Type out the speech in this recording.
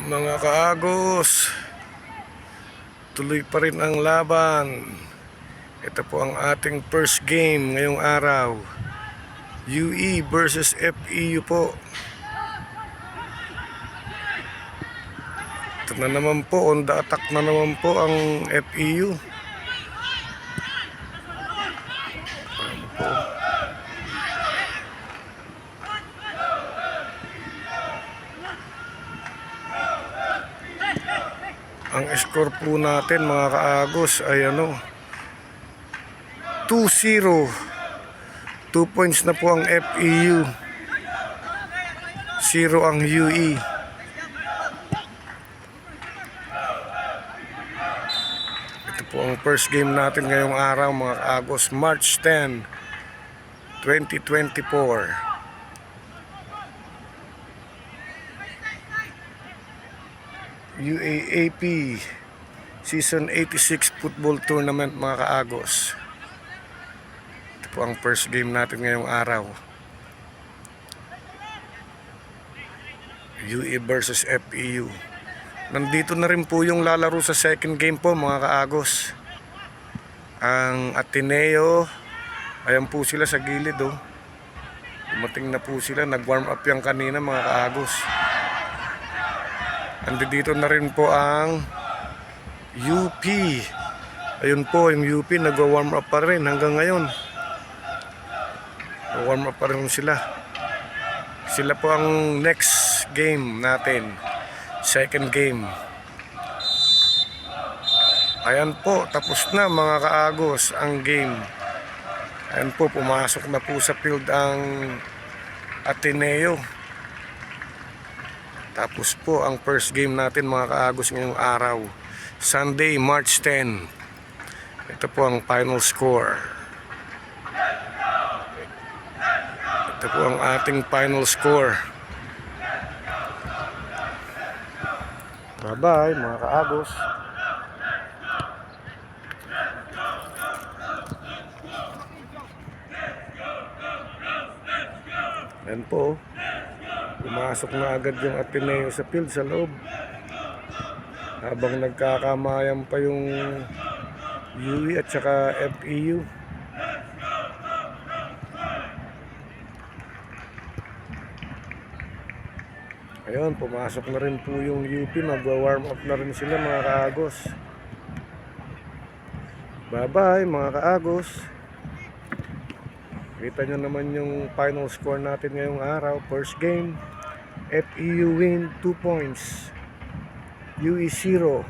Mga kaagos, tuloy pa rin ang laban. Ito po ang ating first game ngayong araw. UE versus FEU po. Ito na naman po, on the attack na naman po ang FEU. Ang score po natin mga kaagos ay ano 2-0 2 points na po ang FEU 0 ang. UE Ito po ang first game natin ngayong araw mga kaagos March 10 2024 UAAP Season 86 Football Tournament mga kaagos. Ito po ang first game natin ngayong araw. UE versus FEU. Nandito na rin po yung lalaro sa second game po mga kaagos. Ang Ateneo, ayan po sila sa gilid oh. Dumating na po sila, nag-warm up yan kanina mga kaagos. Andito na rin po ang UP. Ayun po, yung UP nag-warm up pa rin hanggang ngayon. Warm up pa rin sila. Sila po ang next game natin. Second game. Ayan po, tapos na mga kaagos ang game. Ayan po, pumasok na po sa field ang Ateneo. Tapos po ang first game natin mga kaagos ngayong araw. Sunday, March 10. Ito po ang final score. Ito po ang ating final score. Bye-bye mga kaagos. Yan po. Pumasok na agad yung Ateneo sa field sa loob. Habang nagkakamayan pa yung UE at saka FEU. Ayun, pumasok na rin po yung UP. Magwa-warm up na rin sila mga kaagos. Bye-bye mga kaagos. Kita nyo naman yung final score natin ngayong araw. First game, FEU win 2 points. UE 0.